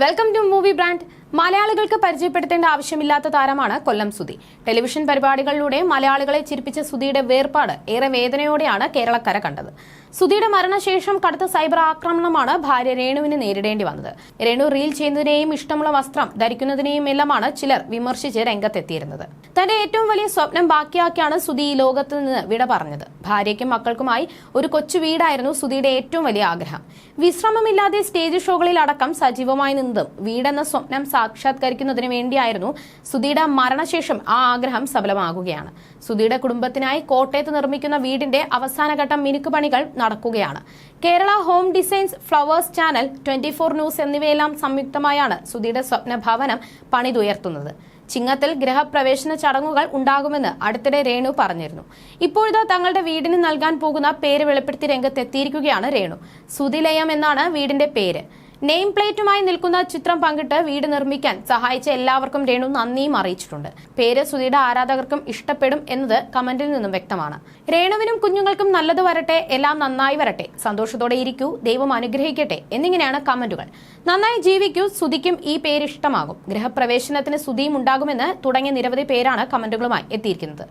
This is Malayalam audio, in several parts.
വെൽക്കം ടു മൂവി ബ്രാൻഡ് മലയാളികൾക്ക് പരിചയപ്പെടുത്തേണ്ട ആവശ്യമില്ലാത്ത താരമാണ് കൊല്ലം സുധി. ടെലിവിഷൻ പരിപാടികളിലൂടെ മലയാളികളെ ചിരിപ്പിച്ച സുധിയുടെ വേർപാട് ഏറെ വേദനയോടെയാണ് കേരളക്കര കണ്ടത്. സുധിയുടെ മരണശേഷം കടുത്ത സൈബർ ആക്രമണമാണ് ഭാര്യ രേണുവിന് നേരിടേണ്ടി വന്നത്. രേണു റീൽ ചെയ്യുന്നതിനെയും ഇഷ്ടമുള്ള വസ്ത്രം ധരിക്കുന്നതിനെയും എല്ലാമാണ് ചിലർ വിമർശിച്ച് രംഗത്തെത്തിയിരുന്നത്. തന്റെ ഏറ്റവും വലിയ സ്വപ്നം ബാക്കിയാക്കിയാണ് സുധി ഈ ലോകത്ത് നിന്ന് വിട പറഞ്ഞത്. ഭാര്യയ്ക്കും മക്കൾക്കുമായി ഒരു കൊച്ചു വീടായിരുന്നു സുധിയുടെ ഏറ്റവും വലിയ ആഗ്രഹം. വിശ്രമമില്ലാതെ സ്റ്റേജ് ഷോകളിൽ അടക്കം സജീവമായി നിന്നതും വീടെന്ന സ്വപ്നം സാക്ഷാത്കരിക്കുന്നതിന് വേണ്ടിയായിരുന്നു സുധിയുടെ മരണശേഷം ആ ആഗ്രഹം സഫലമാകുകയാണ്. സുധിയുടെ കുടുംബത്തിനായി കോട്ടയത്ത് നിർമ്മിക്കുന്ന വീടിന്റെ അവസാനഘട്ടം മിനുക്കുപണികൾ നടക്കുകയാണ്. Kerala home designs Flowers channel twenty four news എന്നിവയെല്ലാം സംയുക്തമായാണ് സുധിയുടെ സ്വപ്ന ഭവനം പണിതുയർത്തുന്നത്. ചിങ്ങത്തിൽ ഗ്രഹപ്രവേശന ചടങ്ങുകൾ ഉണ്ടാകുമെന്ന് അടുത്തിടെ രേണു പറഞ്ഞിരുന്നു. ഇപ്പോഴത്തെ തങ്ങളുടെ വീടിന് നൽകാൻ പോകുന്ന പേര് വെളിപ്പെടുത്തി രംഗത്തെത്തിയിരിക്കുകയാണ് രേണു. സുതിലയം എന്നാണ് വീടിന്റെ പേര്. നെയിം പ്ലേറ്റുമായി നിൽക്കുന്ന ചിത്രം പങ്കിട്ട് വീട് നിർമ്മിക്കാൻ സഹായിച്ച എല്ലാവർക്കും രേണു നന്ദിയും അറിയിച്ചിട്ടുണ്ട്. പേര് സുധിയുടെ ആരാധകർക്കും ഇഷ്ടപ്പെടും എന്നത് കമന്റിൽ നിന്നും വ്യക്തമാണ്. രേണുവിനും കുഞ്ഞുങ്ങൾക്കും നല്ലത് വരട്ടെ എല്ലാം നന്നായി വരട്ടെ. സന്തോഷത്തോടെ ഇരിക്കൂ ദൈവം അനുഗ്രഹിക്കട്ടെ എന്നിങ്ങനെയാണ് കമന്റുകൾ. നന്നായി ജീവിക്കൂ സുധിക്കും ഈ പേര് ഇഷ്ടമാകും. ഗൃഹപ്രവേശനത്തിന് സുധിയും ഉണ്ടാകുമെന്ന് തുടങ്ങിയ നിരവധി പേരാണ് കമന്റുകളുമായി എത്തിയിരിക്കുന്നത്.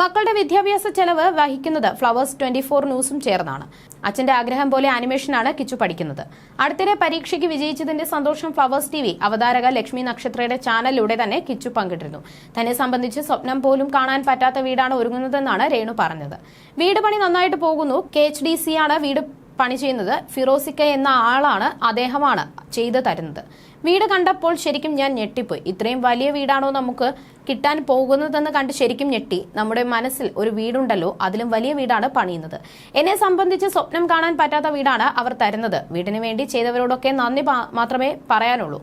മക്കളുടെ വിദ്യാഭ്യാസ ചെലവ് വഹിക്കുന്നത് ഫ്ലവേഴ്സ് ട്വന്റി ഫോർ ന്യൂസും ചേർന്നാണ്. അച്ഛന്റെ ആഗ്രഹം പോലെ ആനിമേഷനാണ് കിച്ചു പഠിക്കുന്നത്. അടുത്തിടെ പരീക്ഷയ്ക്ക് വിജയിച്ചതിന്റെ സന്തോഷം ഫ്ലവേഴ്സ് ടി വി അവതാരക ലക്ഷ്മി നക്ഷത്രയുടെ ചാനലിലൂടെ തന്നെ കിച്ചു പങ്കിട്ടിരുന്നു. തന്നെ സംബന്ധിച്ച് സ്വപ്നം പോലും കാണാൻ പറ്റാത്ത വീടാണ് ഒരുങ്ങുന്നതെന്നാണ് രേണു പറഞ്ഞത്. വീട് പണി നന്നായിട്ട് പോകുന്നു. കെ എച്ച് ഡി സി ആണ് വീട് പണി ചെയ്യുന്നത്. ഫിറോസിക്ക എന്ന ആളാണ് അദ്ദേഹമാണ് ചെയ്തു തരുന്നത്. വീട് കണ്ടപ്പോൾ ശരിക്കും ഞാൻ ഞെട്ടിപ്പോയി. ഇത്രയും വലിയ വീടാണോ നമുക്ക് കിട്ടാൻ പോകുന്നതെന്ന് കണ്ട് ശരിക്കും ഞെട്ടി. നമ്മുടെ മനസ്സിൽ ഒരു വീടുണ്ടല്ലോ അതിലും വലിയ വീടാണ് പണിയുന്നത്. എന്നെ സംബന്ധിച്ച് സ്വപ്നം കാണാൻ പറ്റാത്ത വീടാണ് അവർ തരുന്നത്. വീടിന് വേണ്ടി ചെയ്തവരോടൊക്കെ നന്ദി മാത്രമേ പറയാനുള്ളൂ.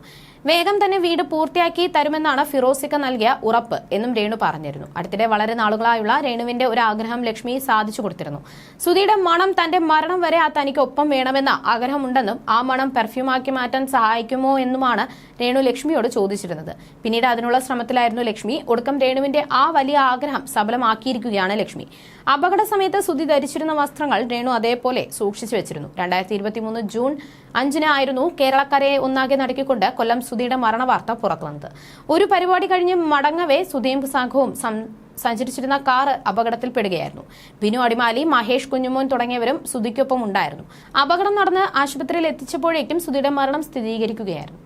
വേഗം തന്നെ വീട് പൂർത്തിയാക്കി തരുമെന്നാണ് ഫിറോസിക്ക നൽകിയ ഉറപ്പ് എന്നും രേണു പറഞ്ഞിരുന്നു. അടുത്തിടെ വളരെ നാളുകളായുള്ള രേണുവിന്റെ ഒരു ആഗ്രഹം ലക്ഷ്മി സാധിച്ചു കൊടുത്തിരുന്നു. സുധിയുടെ മണം തന്റെ മരണം വരെ ആ തനിക്ക് ഒപ്പം വേണമെന്ന ആഗ്രഹമുണ്ടെന്നും ആ മണം പെർഫ്യൂമാക്കി മാറ്റാൻ സഹായിക്കുമോ എന്നുമാണ് രേണു ലക്ഷ്മിയോട് ചോദിച്ചിരുന്നത്. പിന്നീട് അതിനുള്ള ശ്രമത്തിലായിരുന്നു ലക്ഷ്മി. ഒടുക്കം രേണുവിന്റെ ആ വലിയ ആഗ്രഹം സഫലമാക്കിയിരിക്കുകയാണ് ലക്ഷ്മി. അപകട സമയത്ത് സുധി ധരിച്ചിരുന്ന വസ്ത്രങ്ങൾ രേണു അതേപോലെ സൂക്ഷിച്ചു വെച്ചിരുന്നു. രണ്ടായിരത്തി ജൂൺ അഞ്ചിന് ആയിരുന്നു കേരളക്കരയെ ഒന്നാകെ നടക്കിക്കൊണ്ട് കൊല്ലം സുധിയുടെ മരണവാർത്ത പുറത്തുവന്നത്. ഒരു പരിപാടി കഴിഞ്ഞ് മടങ്ങവേ സുധിയും സംഘവും സഞ്ചരിച്ചിരുന്ന കാർ അപകടത്തിൽപ്പെടുകയായിരുന്നു. ബിനു അടിമാലി മഹേഷ് കുഞ്ഞുമോൻ തുടങ്ങിയവരും സുധിക്കൊപ്പം ഉണ്ടായിരുന്നു. അപകടം നടന്ന് ആശുപത്രിയിൽ എത്തിച്ചപ്പോഴേക്കും സുധിയുടെ മരണം സ്ഥിരീകരിക്കുകയായിരുന്നു.